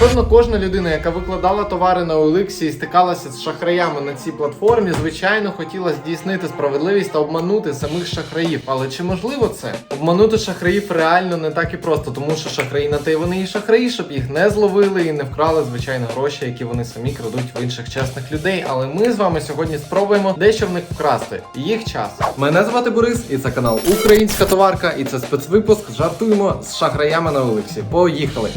Напевно, кожна людина, яка викладала товари на OLX і стикалася з шахраями на цій платформі, звичайно, хотіла здійснити справедливість та обманути самих шахраїв. Але чи можливо це? Обманути шахраїв реально не так і просто, тому що шахраї на те вони і шахраї, щоб їх не зловили і не вкрали звичайно гроші, які вони самі крадуть в інших чесних людей. Але ми з вами сьогодні спробуємо дещо в них вкрасти їх час. Мене звати Борис, і це канал Українська товарка, і це спецвипуск. Жартуємо з шахраями на Олексі. Поїхали!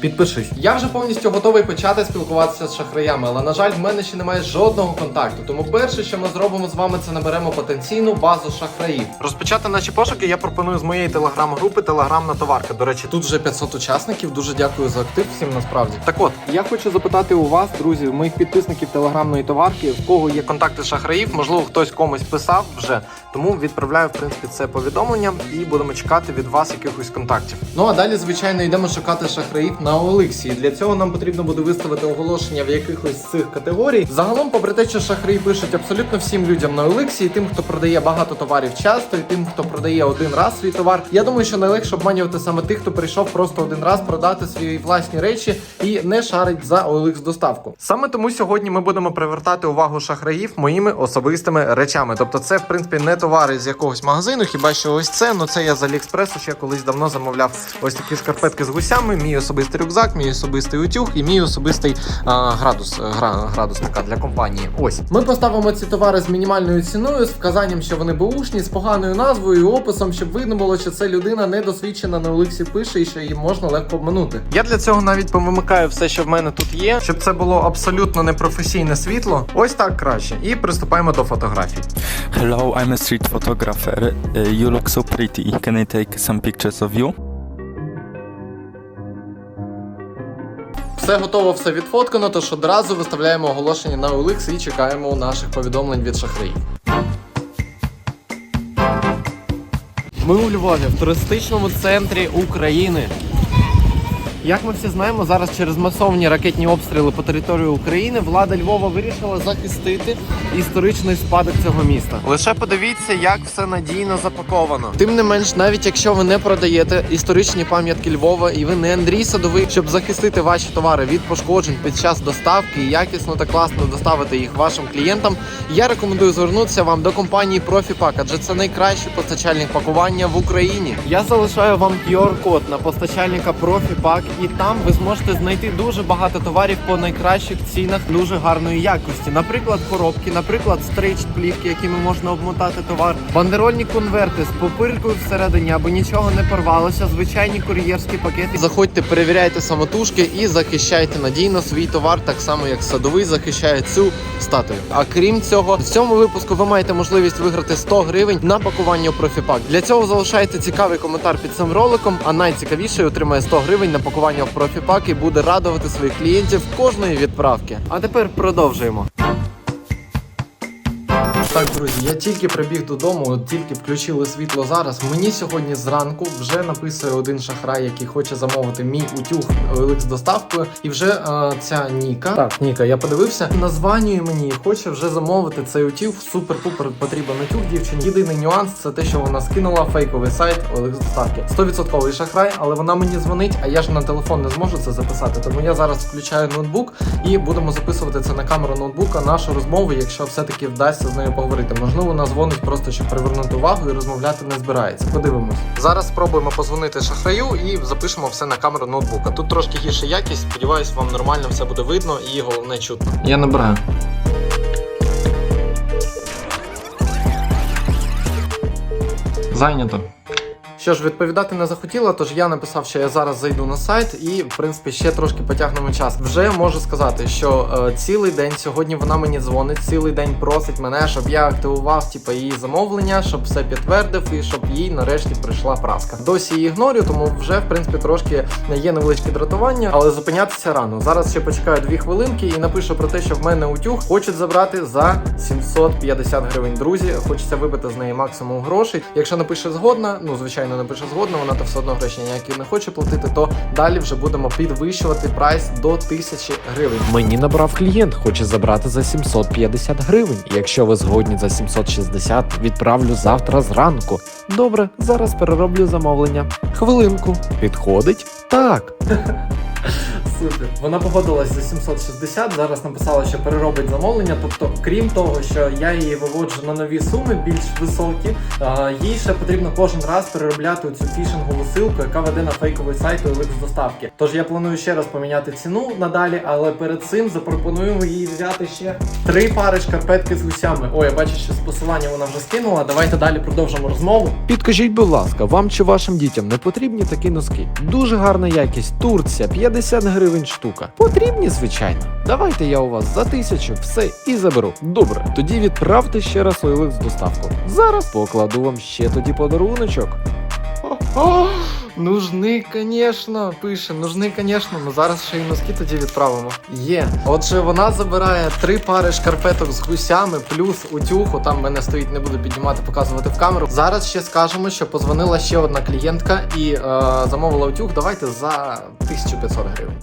Підпишись. Я вже повністю готовий почати спілкуватися з шахраями, але на жаль, в мене ще немає жодного контакту. Тому перше, що ми зробимо з вами, це наберемо потенційну базу шахраїв. Розпочати наші пошуки я пропоную з моєї телеграм-групи Телеграмна товарка. До речі, тут вже 500 учасників. Дуже дякую за актив всім насправді. Так от, я хочу запитати у вас, друзі, моїх підписників телеграмної товарки, в кого є контакти шахраїв, можливо, хтось комусь писав вже. Тому відправляю в принципі це повідомлення і будемо чекати від вас якихось контактів. Ну а далі, звичайно, йдемо шукати шахраїв на Олексі. І Для цього нам потрібно буде виставити оголошення в якихось з цих категорій. Загалом, попри те, що шахраї пишуть абсолютно всім людям на Олексі, і тим, хто продає багато товарів часто, і тим, хто продає один раз свій товар. Я думаю, що найлегше обманювати саме тих, хто прийшов просто один раз продати свої власні речі і не шарить за OLX доставку. Саме тому сьогодні ми будемо привертати увагу шахраїв моїми особистими речами. Тобто, це в принципі не товари з якогось магазину, хіба що ось це. Ну це я з Аліекспресу ще колись давно замовляв ось такі шкарпетки з гусями, мій особистий рюкзак, мій особистий утюг і мій особистий а, градус е, гра, градусника для компанії. Ось ми поставимо ці товари з мінімальною ціною, з вказанням, що вони бушні, з поганою назвою і описом, щоб видно було, що це людина недосвідчена на Олексі пише і що її можна легко обманути. Я для цього навіть повимикаю все, що в мене тут є, щоб це було абсолютно непрофесійне світло. Ось так краще. І приступаємо до фотографій. Hello, I'm a street photographer. Uh, you look so pretty. Can I take some pictures of you? Все готово, все відфоткано, тож одразу виставляємо оголошення на OLX і чекаємо наших повідомлень від шахраїв. Ми у Львові, в туристичному центрі України. Як ми всі знаємо, зараз через масовні ракетні обстріли по території України влада Львова вирішила захистити історичний спадок цього міста. Лише подивіться, як все надійно запаковано. Тим не менш, навіть якщо ви не продаєте історичні пам'ятки Львова і ви не Андрій Садовий, щоб захистити ваші товари від пошкоджень під час доставки і якісно та класно доставити їх вашим клієнтам, я рекомендую звернутися вам до компанії ProfiPack, адже це найкращий постачальник пакування в Україні. Я залишаю вам QR-код на постачальника ProfiPack, і там ви зможете знайти дуже багато товарів по найкращих цінах дуже гарної якості. Наприклад, коробки, наприклад, стрейч плівки, якими можна обмотати товар, бандерольні конверти з попиркою всередині, аби нічого не порвалося, звичайні кур'єрські пакети. Заходьте, перевіряйте самотужки і захищайте надійно свій товар, так само як садовий захищає цю статую. А крім цього, в цьому випуску ви маєте можливість виграти 100 гривень на пакування у профіпак. Для цього залишайте цікавий коментар під цим роликом, а найцікавіший отримає 100 гривень на пакування в профіпак і буде радувати своїх клієнтів кожної відправки. А тепер продовжуємо. Так, друзі, я тільки прибіг додому, от тільки включили світло зараз. Мені сьогодні зранку вже написує один шахрай, який хоче замовити мій утюг з доставкою. І вже е, ця Ніка. Так, Ніка, я подивився, названює мені і хоче вже замовити цей утюг. Супер-пупер потрібен утюг дівчині. Єдиний нюанс це те, що вона скинула фейковий сайт з доставки. 100% шахрай, але вона мені дзвонить, а я ж на телефон не зможу це записати. Тому я зараз включаю ноутбук і будемо записувати це на камеру ноутбука. Нашу розмову, якщо все-таки вдасться з нею поговорити. Можливо, вона дзвонить просто щоб привернути увагу і розмовляти не збирається. Подивимось. Зараз спробуємо позвонити шахраю і запишемо все на камеру ноутбука. Тут трошки гірша якість. Сподіваюсь, вам нормально все буде видно і головне чутно. Я набираю. Зайнято. Що ж, відповідати не захотіла, тож я написав, що я зараз зайду на сайт і, в принципі, ще трошки потягнемо час. Вже можу сказати, що е, цілий день сьогодні вона мені дзвонить, цілий день просить мене, щоб я активував типу, її замовлення, щоб все підтвердив і щоб їй нарешті прийшла праска. Досі її ігнорю, тому вже в принципі трошки є невеличке дратування, але зупинятися рано. Зараз ще почекаю дві хвилинки і напишу про те, що в мене утюг хочуть забрати за 750 гривень. Друзі, хочеться вибити з неї максимум грошей. Якщо напише згодна, ну звичайно напише згодна, вона то все одно гроші ніякі не хоче платити, то далі вже будемо підвищувати прайс до 1000 гривень. Мені набрав клієнт, хоче забрати за 750 гривень. Якщо ви згодні за 760, відправлю завтра зранку. Добре, зараз перероблю замовлення. Хвилинку. Підходить? Так. Супер. Вона погодилась за 760, зараз написала, що переробить замовлення. Тобто, крім того, що я її виводжу на нові суми, більш високі, їй ще потрібно кожен раз переробляти цю фішингову силку, яка веде на фейковий сайт з доставки. Тож я планую ще раз поміняти ціну надалі, але перед цим запропонуємо їй взяти ще три пари шкарпетки з гусями. Ой, я бачу, що з посилання вона вже скинула. Давайте далі продовжимо розмову. Підкажіть, будь ласка, вам чи вашим дітям не потрібні такі носки? Дуже гарна якість, Турція, 50 гривень штука. Потрібні, звичайно. Давайте я у вас за тисячу все і заберу. Добре, тоді відправте ще раз OLX з доставку. Зараз покладу вам ще тоді подаруночок. О, конечно, пише, нужны, конечно. Ну зараз ще й носки тоді відправимо. Є. Отже, вона забирає три пари шкарпеток з гусями, плюс утюг. Там мене стоїть, не буду піднімати, показувати в камеру. Зараз ще скажемо, що позвонила ще одна клієнтка і е, замовила утюг. Давайте за 1500 гривень.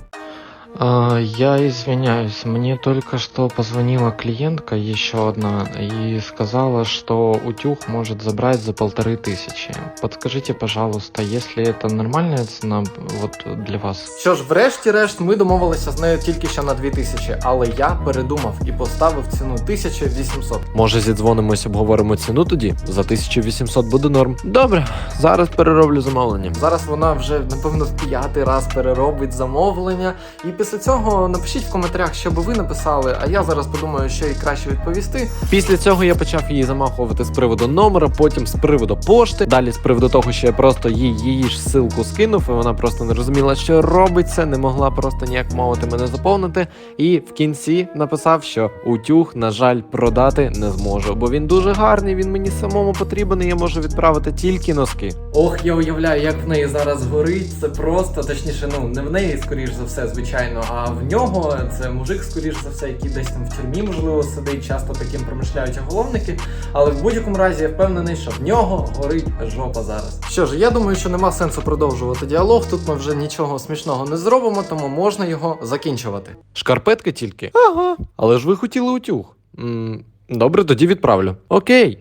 А, я извиняюсь, мне только что позвонила клиентка еще одна и сказала, что утюг может забрать за полторы тысячи. Подскажите, пожалуйста, если это нормальная цена вот для вас? Що ж, врешті-решт, ми домовилися з нею тільки що на 2000, але я передумав і поставив ціну 1800. Може зідзвонимось, обговоримо ціну тоді? За 1800 буде норм. Добре, зараз перероблю замовлення. Зараз вона вже напевно в п'ятий раз переробить замовлення. І після цього напишіть в коментарях, що би ви написали. А я зараз подумаю, що їй краще відповісти. Після цього я почав її замахувати з приводу номера, потім з приводу пошти. Далі з приводу того, що я просто їй її ж ссылку скинув, і вона просто не розуміла, що робиться, не могла просто ніяк мовити мене заповнити. І в кінці написав, що утюг, на жаль, продати не зможу, бо він дуже гарний, він мені самому потрібен, і я можу відправити тільки носки. Ох, я уявляю, як в неї зараз горить. Це просто точніше, ну не в неї, скоріш за все, звичайно, а в нього це мужик, скоріш за все, який десь там в тюрмі, можливо, сидить. Часто таким промишляють оголовники. Але в будь-якому разі я впевнений, що в нього горить жопа зараз. Що ж, я думаю, що нема сенсу продовжувати діалог. Тут ми вже нічого смішного не зробимо, тому можна його закінчувати. Шкарпетки тільки? Ага. Але ж ви хотіли утюг. м добре, тоді відправлю. Окей.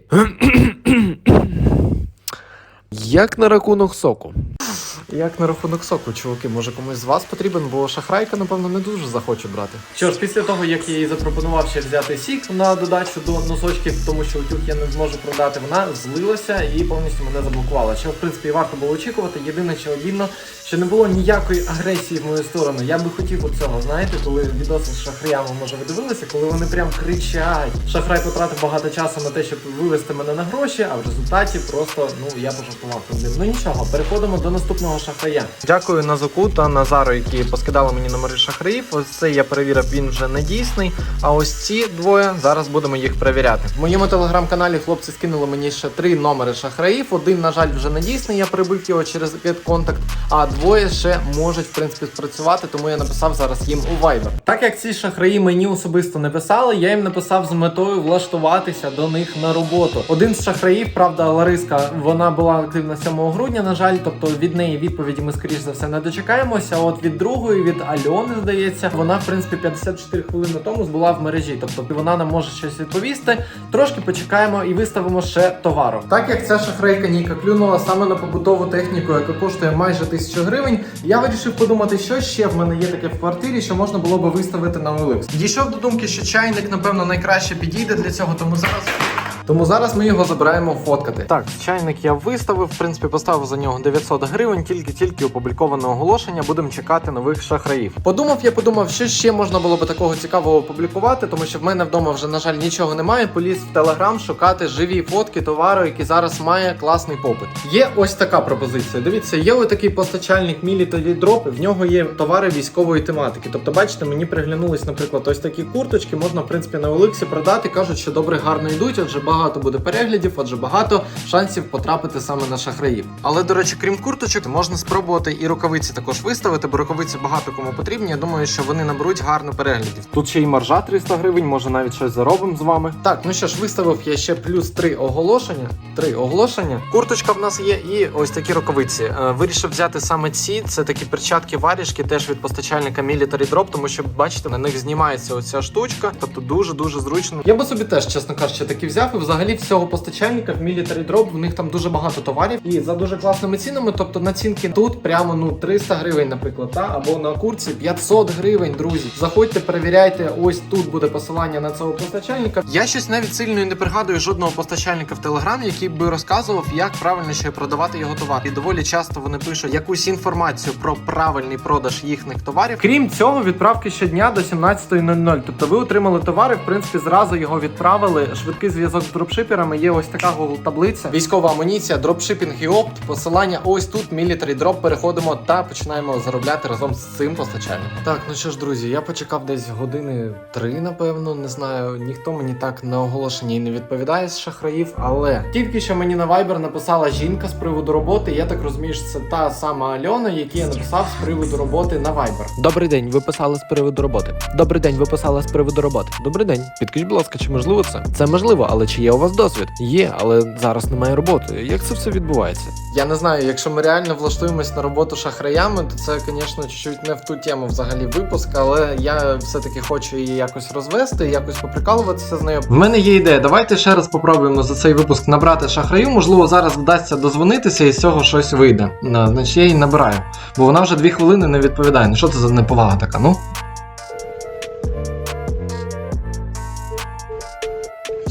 Як на рахунок соку? Як на рахунок соку, чуваки, може комусь з вас потрібен, бо шахрайка, напевно, не дуже захоче брати. Що ж, після того, як я їй запропонував ще взяти сік на додачу до носочків, тому що утюг я не зможу продати, вона злилася і повністю мене заблокувала. Що в принципі варто було очікувати. Єдине, що обідно, що не було ніякої агресії в мою сторону. Я би хотів у цього, знаєте, коли відоси з шахраями, може, ви дивилися, коли вони прям кричать. Шахрай потратив багато часу на те, щоб вивести мене на гроші, а в результаті просто ну я пожартував ним. Ну нічого, переходимо до наступного шахрая. Дякую Назоку та Назару, які поскидали мені номери шахраїв. Ось цей я перевірив, він вже не дійсний. А ось ці двоє зараз будемо їх перевіряти. В моєму телеграм-каналі хлопці скинули мені ще три номери шахраїв. Один, на жаль, вже не дійсний. Я прибив його через GetContact, а двоє ще можуть в принципі спрацювати, тому я написав зараз їм у Viber. Так як ці шахраї мені особисто не писали, я їм написав з метою влаштуватися до них на роботу. Один з шахраїв, правда, Лариска, вона була активна 7 грудня, на жаль, тобто від неї відповіді ми скоріш за все не дочекаємося. От від другої, від Альони, здається, вона в принципі 54 хвилини тому була в мережі. Тобто вона нам може щось відповісти. Трошки почекаємо і виставимо ще товару. Так як ця шахрайка Ніка клюнула саме на побутову техніку, яка коштує майже тисячу гривень, я вирішив подумати, що ще в мене є таке в квартирі, що можна було би виставити на OLX. Дійшов до думки, що чайник, напевно, найкраще підійде для цього, тому зараз. Тому зараз ми його забираємо фоткати. Так, чайник я виставив, в принципі, поставив за нього 900 гривень, тільки тільки опубліковане оголошення. Будемо чекати нових шахраїв. Подумав, я подумав, що ще можна було би такого цікавого опублікувати, тому що в мене вдома вже, на жаль, нічого немає. Поліз в телеграм шукати живі фотки товару, який зараз має класний попит. Є ось така пропозиція. Дивіться, є ось такий постачальник Military Drop, в нього є товари військової тематики. Тобто, бачите, мені приглянулись, наприклад, ось такі курточки, можна в принципі на Олексі продати. кажуть, що добре гарно йдуть, адже багато буде переглядів, адже багато шансів потрапити саме на шахраїв. Але до речі, крім курточок, можна спробувати і рукавиці також виставити, бо рукавиці багато кому потрібні. Я думаю, що вони наберуть гарно переглядів. Тут ще й маржа 300 гривень, може навіть щось заробимо з вами. Так, ну що ж, виставив я ще плюс три оголошення. Три оголошення. Курточка в нас є, і ось такі рукавиці. Е, Вирішив взяти саме ці. Це такі перчатки варішки, теж від постачальника Military Drop, тому що бачите, на них знімається оця штучка, тобто дуже дуже зручно. Я би собі теж, чесно кажучи, такі взяв і взагалі всього постачальника в Military Drop, в них там дуже багато товарів і за дуже класними цінами. Тобто націнки тут прямо ну 300 гривень, наприклад, та або на курсі 500 гривень, друзі. Заходьте, перевіряйте. Ось тут буде посилання на цього постачальника. Я щось навіть сильно і не пригадую жодного постачальника в Телеграмі, який би розказував, як правильно ще продавати його товар. І доволі часто вони пишуть якусь інформацію про правильний продаж їхніх товарів. Крім цього, відправки щодня до 17.00. Тобто ви отримали товари, в принципі, зразу його відправили. Швидкий зв'язок дропшиперами. Є ось така Google таблиця. Військова амуніція, дропшипінг і опт. Посилання ось тут. Military Drop. Переходимо та починаємо заробляти разом з цим постачальником. Так, ну що ж, друзі, я почекав десь години три, напевно. Не знаю. Ніхто мені так на оголошення і не відповідає з шахраїв, але тільки що мені на Viber написала жінка з приводу роботи. Я так розумію, що це та сама Альона, якій я написав з приводу роботи на Viber. Добрий день, ви писали з приводу роботи. Добрий день, ви писали з приводу роботи. Добрий день. Підкажіть, будь ласка, чи можливо це? Це можливо, але чи є у вас досвід? Є, але зараз немає роботи. Як це все відбувається? Я не знаю, якщо ми реально влаштуємось на роботу шахраями, то це, звісно, чуть-чуть не в ту тему взагалі випуск, але я все-таки хочу її якось розвести, якось поприкалуватися з нею. В мене є ідея. Давайте ще раз попробуємо за цей випуск набрати шахраю. Можливо, зараз вдасться дозвонитися і з цього щось вийде. На, значить, я її набираю, бо вона вже дві хвилини не відповідає. Ну що це за неповага така? Ну.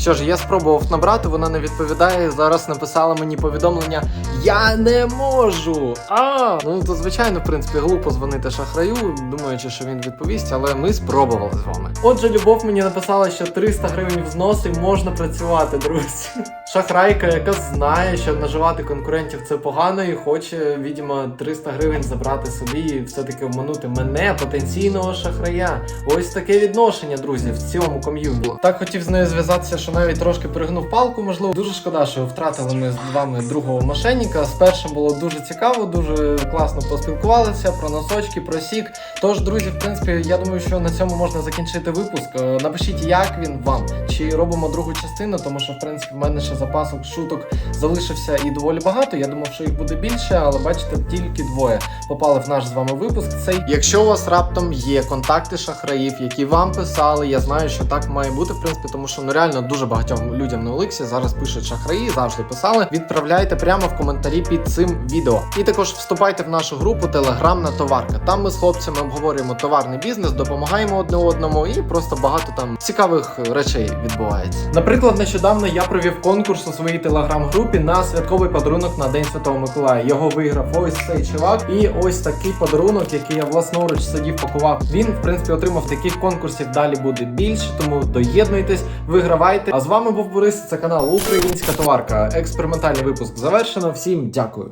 Що ж, я спробував набрати, вона не відповідає. Зараз написала мені повідомлення: Я не можу. А ну то звичайно, в принципі, глупо дзвонити шахраю, думаючи, що він відповість, але ми спробували з вами. Отже, любов мені написала, що 300 гривень взнос і можна працювати, друзі. Шахрайка, яка знає, що наживати конкурентів це погано, і хоче, відомо, 300 гривень забрати собі і все-таки обманути мене, потенційного шахрая. Ось таке відношення, друзі, в цьому ком'юніті. Так хотів з нею зв'язатися, що навіть трошки перегнув палку. Можливо, дуже шкода, що втратили ми з вами другого мошенника. З першим було дуже цікаво, дуже класно поспілкувалися про носочки, про сік. Тож, друзі, в принципі, я думаю, що на цьому можна закінчити випуск. Е, Напишіть, як він вам, чи робимо другу частину, тому що в принципі в мене ще запасок шуток залишився і доволі багато. Я думав, що їх буде більше, але бачите, тільки двоє попали в наш з вами випуск. Цей, якщо у вас раптом є контакти шахраїв, які вам писали, я знаю, що так має бути, в принципі, тому що ну реально дуже багатьом людям на Олексі зараз пишуть шахраї, завжди писали. Відправляйте прямо в коментарі під цим відео. І також вступайте в нашу групу Телеграмна товарка. Там ми з хлопцями обговорюємо товарний бізнес, допомагаємо одне одному і просто багато там цікавих речей відбувається. Наприклад, нещодавно я провів конкурс у своїй телеграм-групі на святковий подарунок на День Святого Миколая. Його виграв ось цей чувак, і ось такий подарунок, який я власноруч сидів, пакував. Він, в принципі, отримав таких конкурсів. Далі буде більше, тому доєднуйтесь, вигравайте. А з вами був Борис. Це канал Українська товарка. Експериментальний випуск завершено. Всім дякую.